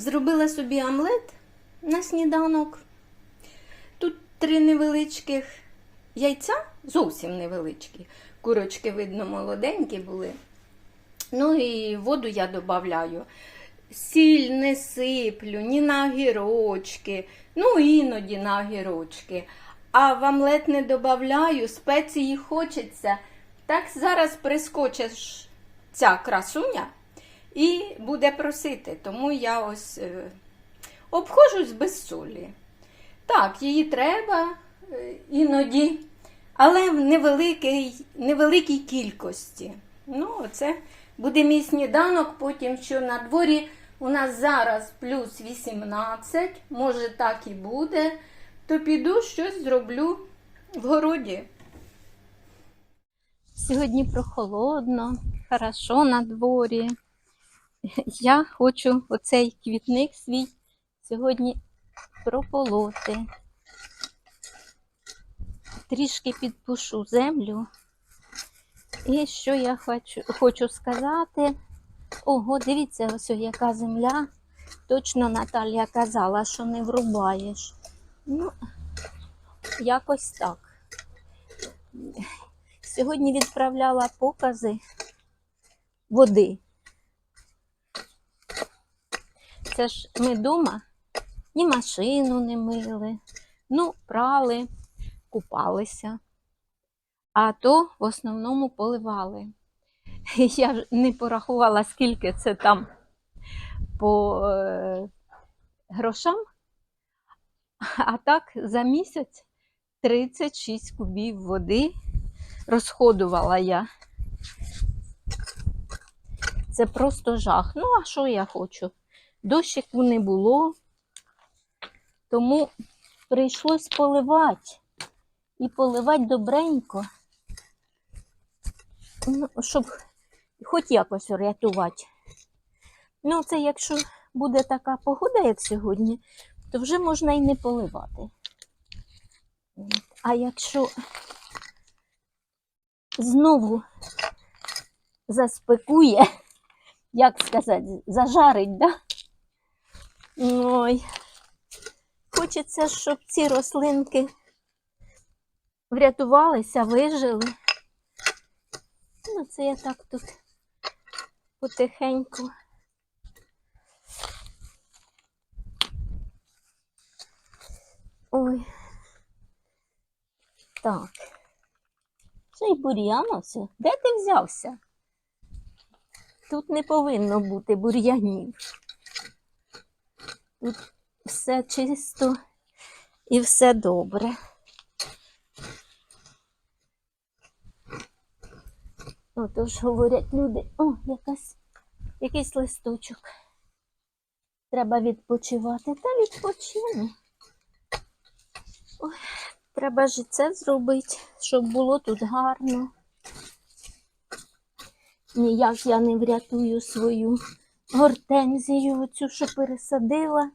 Зробила собі омлет на сніданок. Тут три невеличких яйця, зовсім невеличкі. Курочки, видно, молоденькі були. Ну і воду я додаю. Сіль не сиплю, ні на огірочки, ну іноді на огірочки. А в омлет не додаю, спеції хочеться. Так зараз прискочиш ця красуня і буде просити. Тому я ось е, обходжусь без солі. Так, її треба е, іноді, але в невеликій, невеликій кількості. Ну, оце буде мій сніданок, потім що на дворі у нас зараз плюс 18, може так і буде, то піду щось зроблю в городі. Сьогодні прохолодно, хорошо на дворі. Я хочу оцей квітник свій сьогодні прополоти. Трішки підпушу землю. І що я хочу, хочу сказати? Ого, дивіться, ось яка земля. Точно Наталія казала, що не врубаєш. Ну, якось так. Сьогодні відправляла покази води. Це ж ми вдома ні машину не мили, ну, прали, купалися, а то в основному поливали. Я не порахувала, скільки це там по е, грошам, а так за місяць 36 кубів води розходувала я. Це просто жах. Ну, а що я хочу? Дощику не було, тому прийшлось поливати. І поливати добренько, ну, щоб хоч якось рятувати. Ну, це якщо буде така погода, як сьогодні, то вже можна і не поливати. А якщо знову заспекує, як сказати, зажарить, да? Ой. Хочеться, щоб ці рослинки врятувалися, вижили. Ну, це я так тут потихеньку. Ой. Так. Цей бур'ян ось. Де ти взявся? Тут не повинно бути бур'янів. Тут все чисто і все добре. Отож говорять люди, о, якась, якийсь листочок. Треба відпочивати. Та відпочину. Ой, треба ж це зробити, щоб було тут гарно. Ніяк я не врятую свою гортензію, оцю, що пересадила.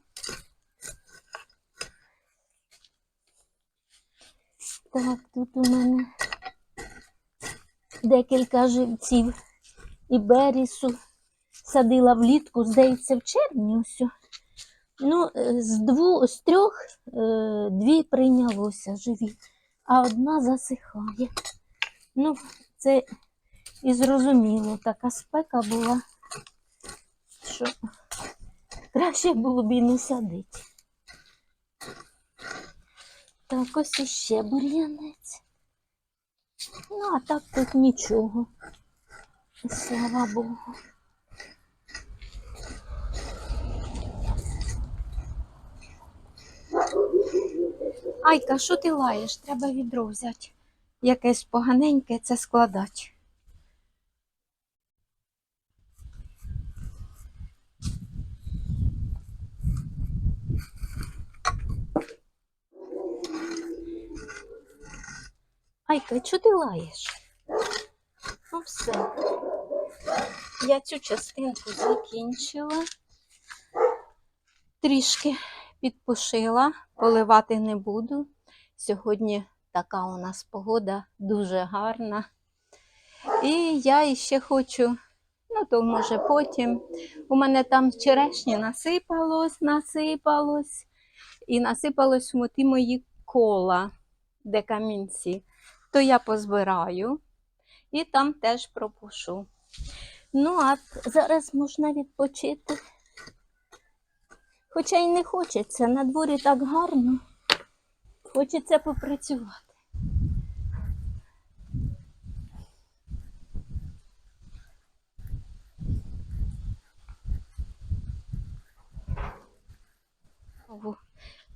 Так, тут у мене декілька живців і берісу садила влітку, здається, в червні ось. Ну, е, з, дву, з трьох е, дві прийнялося живі, а одна засихає. Ну, це і зрозуміло, така спека була, що краще було б і не садити. Так, ось іще бур'янець. Ну, а так тут нічого. Слава Богу. Айка, що ти лаєш? Треба відро взяти. Якесь поганеньке це складати. Айка, чого ти лаєш? Ну все. Я цю частинку закінчила. Трішки підпушила, поливати не буду. Сьогодні така у нас погода дуже гарна. І я ще хочу, Ну, то може потім. У мене там черешні насипалось, насипалось. І насипалось в ті мої кола, де камінці. То я позбираю і там теж пропушу. Ну, а зараз можна відпочити. Хоча й не хочеться, на дворі так гарно. Хочеться попрацювати.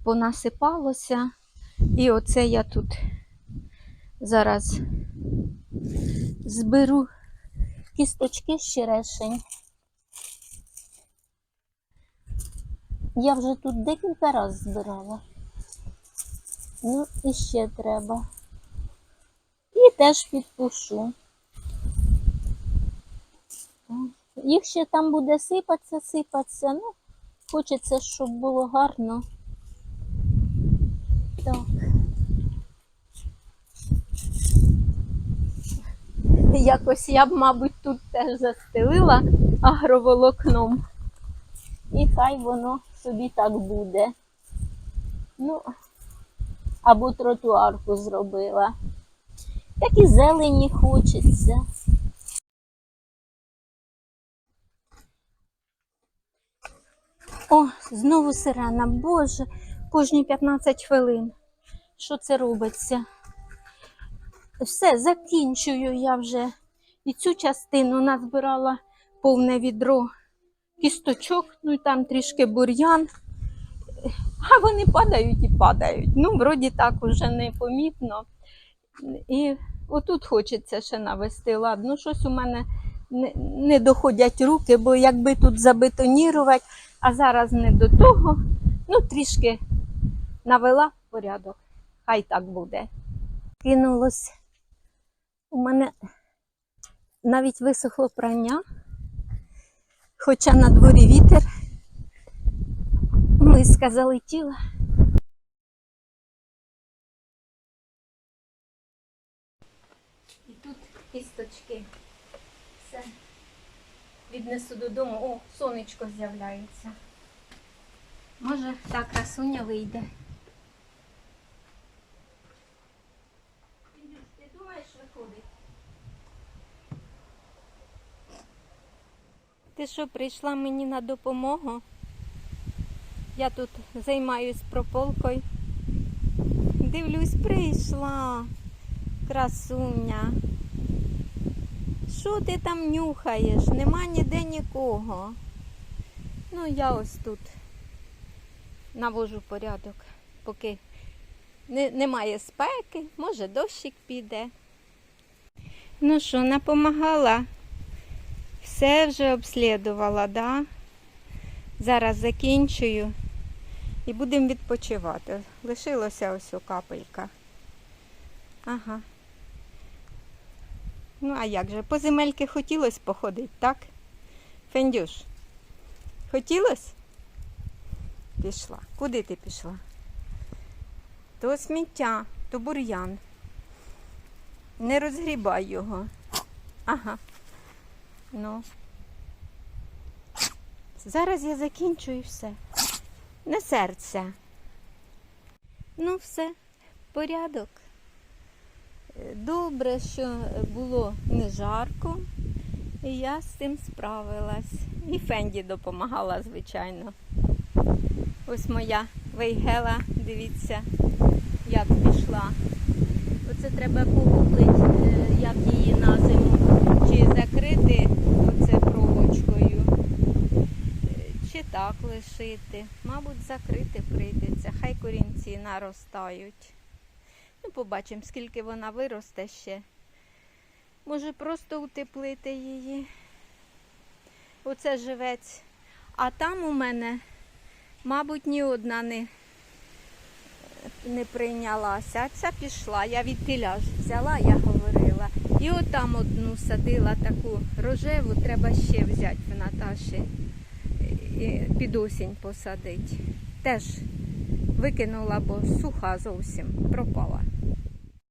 Понасипалося. І оце я тут зараз зберу кісточки з черешень. Я вже тут декілька разів збирала. Ну, і ще треба. І теж підпушу. Їх ще там буде сипатися, сипатися. Ну, хочеться, щоб було гарно. Так. Якось я б, мабуть, тут теж застелила агроволокном. І хай воно собі так буде. Ну, або тротуарку зробила. Так і зелені хочеться. О, знову сирена. Боже, кожні 15 хвилин. Що це робиться? Все, закінчую я вже. І цю частину назбирала повне відро кісточок, ну і там трішки бур'ян. А вони падають і падають. Ну, вроді так уже непомітно. І отут хочеться ще навести лад. Ну, щось у мене не, доходять руки, бо якби тут забетонірувати, а зараз не до того. Ну, трішки навела порядок. Хай так буде. Кинулось. У мене навіть висохло прання, хоча на дворі вітер. Миска залетіла. І тут кісточки. Все. Віднесу додому. О, сонечко з'являється. Може, та красуня вийде. Ти що, прийшла мені на допомогу? Я тут займаюсь прополкою. Дивлюсь, прийшла. Красуня. Що ти там нюхаєш? Нема ніде нікого. Ну, я ось тут навожу порядок, поки не, немає спеки, може дощик піде. Ну що, напомагала? Все вже обслідувала, да? Зараз закінчую і будемо відпочивати. Лишилося ось капелька. Ага. Ну, а як же? По земельки хотілося походити, так? Фендюш, хотілося? Пішла. Куди ти пішла? То сміття, то бур'ян. Не розгрібай його. Ага. Ну. Зараз я закінчу і все. Не серце. Ну, все, порядок. Добре, що було не жарко, і я з цим справилась. І Фенді допомагала, звичайно. Ось моя вейгела, дивіться, як пішла. Оце треба погуглити, е, як її на зиму. Чи закрити оце проволочкою, чи так лишити. Мабуть, закрити прийдеться. Хай корінці наростають. Ну, побачимо, скільки вона виросте ще. Може просто утеплити її. Оце живець. А там у мене, мабуть, ні одна не, не прийнялася. А ця пішла. Я від тіля взяла, я говорила. І отам одну садила таку рожеву, треба ще взяти в Наташі. І під осінь посадити. Теж викинула, бо суха зовсім пропала.